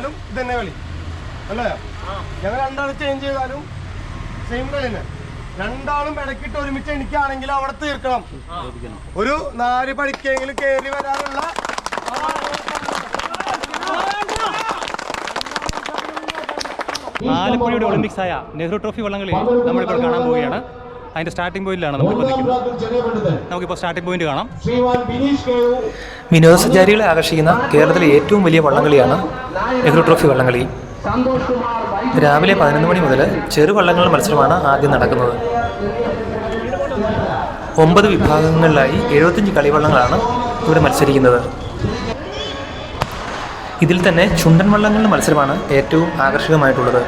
ഇത് തന്നെ കളി. അല്ലേ? ഞങ്ങൾ രണ്ടാളും ചേഞ്ച് ചെയ്താലും സെയിം കളി തന്നെ. രണ്ടാളും ഇടക്കിട്ട് ഒരുമിച്ച് എനിക്കാണെങ്കിൽ അവിടെ തീർക്കണം. ഒരു നാല് പഠിക്കെങ്കിലും കയറി വരാനുള്ള ആലപ്പുഴയുടെ ഒളിമ്പിക്സ് ആയ നെഹ്റു ട്രോഫി വള്ളംകളി നമ്മളിപ്പോൾ കാണാൻ പോവുകയാണ്. അതിന്റെ സ്റ്റാർട്ടിംഗ് പോയിന്റിലാണ് നമ്മളിപ്പോൾ നിൽക്കുന്നത് നമുക്കിപ്പോൾ സ്റ്റാർട്ടിംഗ് പോയിന്റ് കാണാം. വിനോദസഞ്ചാരികളെ ആകർഷിക്കുന്ന കേരളത്തിലെ ഏറ്റവും വലിയ വള്ളംകളിയാണ് നെഹ്റു ട്രോഫി വള്ളംകളി. സന്തോഷ് കുമാർ രാവിലെ പതിനൊന്ന് മണി മുതൽ ചെറുവള്ളങ്ങൾ മത്സരമാണ് ആദ്യം നടക്കുന്നത്. ഒമ്പത് വിഭാഗങ്ങളിലായി എഴുപത്തഞ്ച് കളിവള്ളങ്ങളാണ് ഇവിടെ മത്സരിക്കുന്നത്. ഇതിൽ തന്നെ ചുണ്ടൻ വള്ളങ്ങളുടെ മത്സരമാണ് ഏറ്റവും ആകർഷകമായിട്ടുള്ളത്.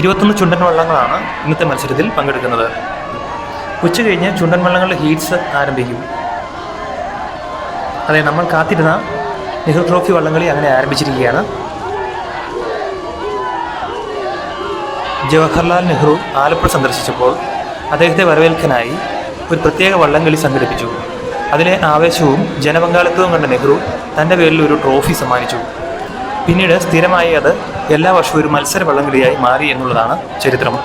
ഇരുപത്തൊന്ന് ചുണ്ടൻ വള്ളങ്ങളാണ് ഇന്നത്തെ മത്സരത്തിൽ പങ്കെടുക്കുന്നത്. ഉച്ച കഴിഞ്ഞ് ചുണ്ടൻ വള്ളങ്ങളുടെ ഹീറ്റ്സ് ആരംഭിക്കും. അതെ നമ്മൾ കാത്തിരുന്ന നെഹ്റു ട്രോഫി വള്ളംകളി അങ്ങനെ ആരംഭിച്ചിരിക്കുകയാണ്. ജവഹർലാൽ നെഹ്റു ആലപ്പുഴ സന്ദർശിച്ചപ്പോൾ അദ്ദേഹത്തെ വരവേൽക്കാനായി ഒരു പ്രത്യേക വള്ളംകളി സംഘടിപ്പിച്ചു. അതിലെ ആവേശവും ജനപങ്കാളിത്തവും കണ്ട നെഹ്റു തന്റെ പേരിൽ ഒരു ട്രോഫി സമ്മാനിച്ചു. പിന്നീട് സ്ഥിരമായി അത് എല്ലാ വർഷവും ഒരു മത്സര വള്ളംകളിയായി മാറി എന്നുള്ളതാണ് ചരിത്രം.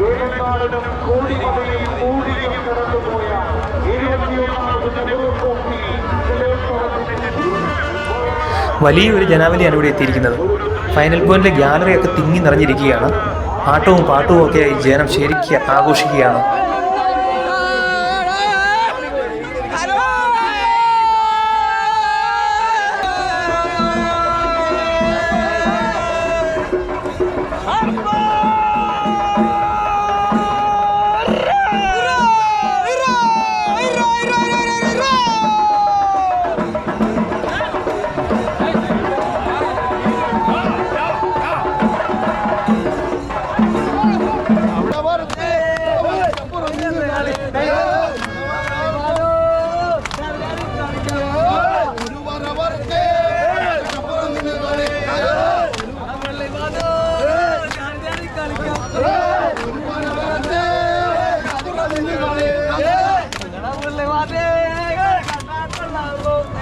വേണക്കാടിനും കോടിമലയിൽ കൂടിയും കടന്നുപോയ വലിയൊരു ജനാവലിയാണ് ഇവിടെ എത്തിയിരിക്കുന്നത്. ഫൈനൽ പോയിന്റിലെ ഗ്യാലറിയൊക്കെ തിങ്ങി നിറഞ്ഞിരിക്കുകയാണ്. ആട്ടവും പാട്ടവും ഒക്കെയായി ജനം ശരിക്കും ആഘോഷിക്കുകയാണ്.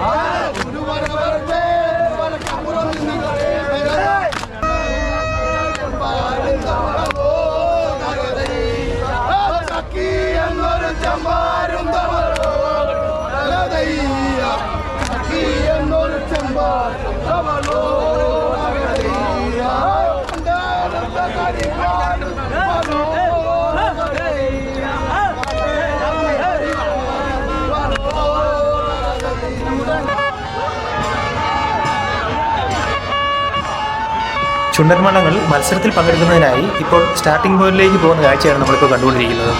ചുണ്ടൻ വള്ളങ്ങൾ മത്സരത്തിൽ പങ്കെടുക്കുന്നതിനായി ഇപ്പോൾ സ്റ്റാർട്ടിംഗ് പോയിന്റിലേക്ക് പോകുന്ന കാഴ്ചയാണ് നമ്മളിപ്പോൾ കണ്ടുകൊണ്ടിരിക്കുന്നത്.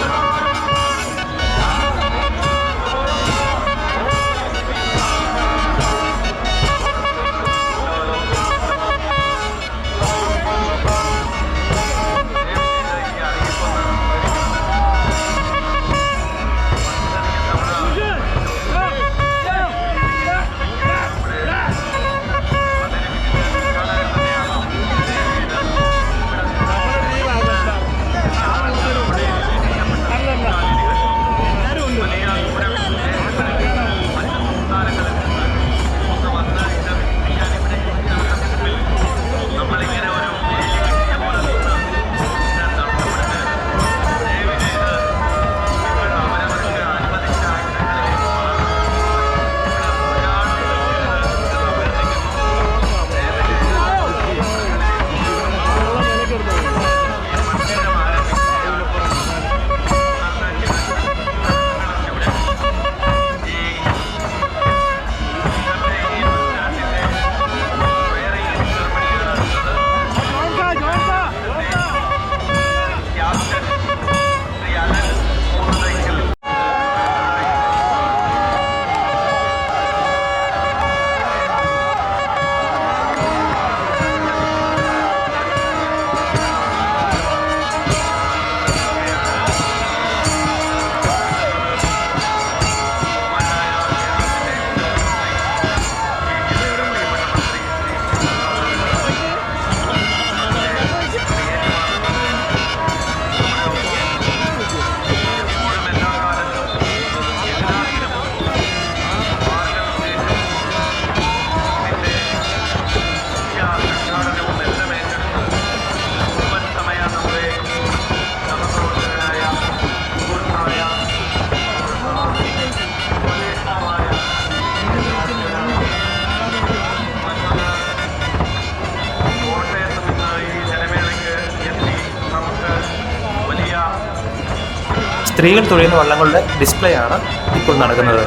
സ്ത്രീകൾ തുഴയുന്ന വള്ളങ്ങളുടെ ഡിസ്പ്ലേ ആണ് ഇപ്പോൾ നടക്കുന്നത്.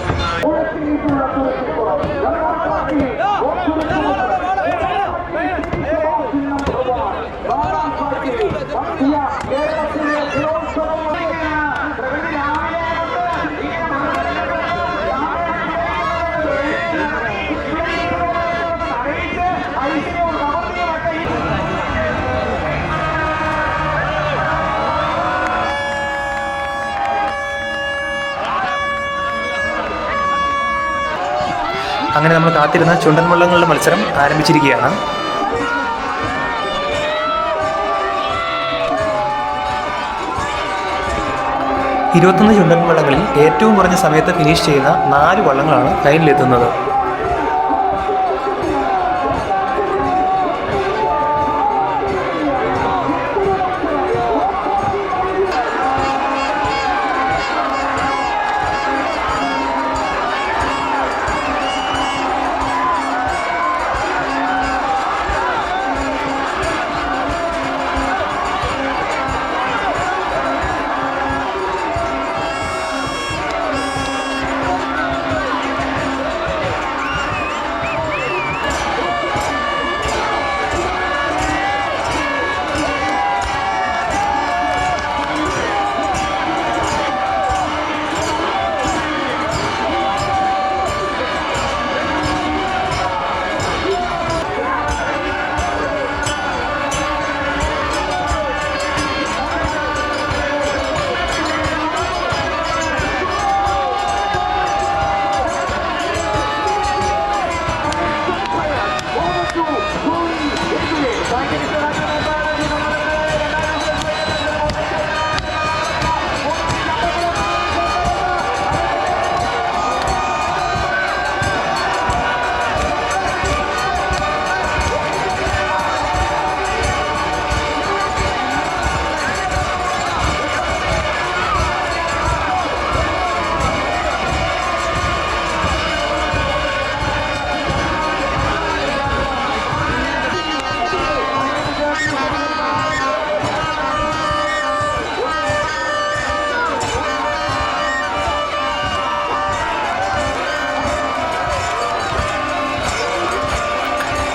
അങ്ങനെ നമ്മൾ കാത്തിരുന്ന ചുണ്ടൻ വള്ളങ്ങളുടെ മത്സരം ആരംഭിച്ചിരിക്കുകയാണ്. ഇരുപത്തൊന്ന് ചുണ്ടൻ വള്ളങ്ങളിൽ ഏറ്റവും കുറഞ്ഞ സമയത്ത് ഫിനിഷ് ചെയ്യുന്ന നാല് വള്ളങ്ങളാണ് ഫൈനലിലെത്തുന്നത്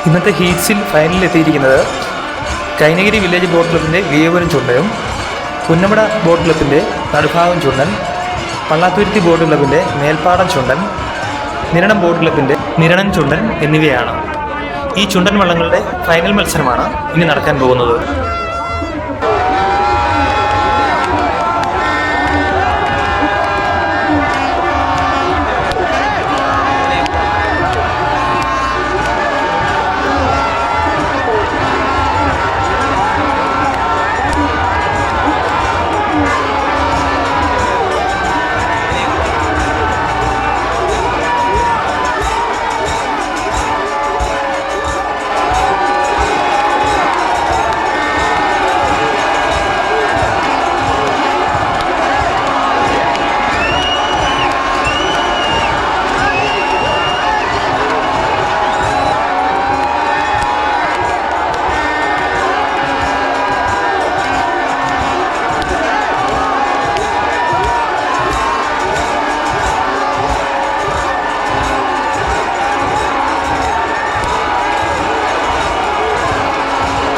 ഇന്നത്തെ ഹീറ്റ്സിൽ ഫൈനലിൽ എത്തിയിരിക്കുന്നത് കൈനഗിരി വില്ലേജ് ബോട്ട് ക്ലബിന്റെ വിയപുരം ചുണ്ടയും പുന്നമട ബോട്ട് ക്ലബിന്റെ നടുഭാഗം ചുണ്ടൻ പള്ളാത്തുരുത്തി ബോട്ട് ക്ലബിന്റെ മേൽപ്പാടം ചുണ്ടൻ നിരണം ബോട്ട് ക്ലബിന്റെ നിരണൻ ചുണ്ടൻ എന്നിവയാണ്. ഈ ചുണ്ടൻ വള്ളങ്ങളുടെ ഫൈനൽ മത്സരമാണ് ഇനി നടക്കാൻ പോകുന്നത്.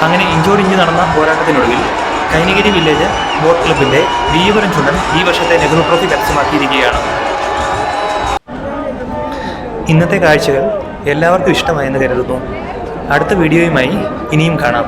അങ്ങനെ ഇഞ്ചോടിഞ്ച് നടന്ന പോരാട്ടത്തിനൊടുവിൽ കൈനഗിരി വില്ലേജ് ബോട്ട് ക്ലബിന്റെ വീപുരം ചുണ്ടൻ ഈ വർഷത്തെ നെഹ്റു ട്രോഫി കരസ്ഥമാക്കിയിരിക്കുകയാണ്. ഇന്നത്തെ കാഴ്ചകൾ എല്ലാവർക്കും ഇഷ്ടമായെന്ന് കരുതുന്നു. അടുത്ത വീഡിയോയുമായി ഇനിയും കാണാം.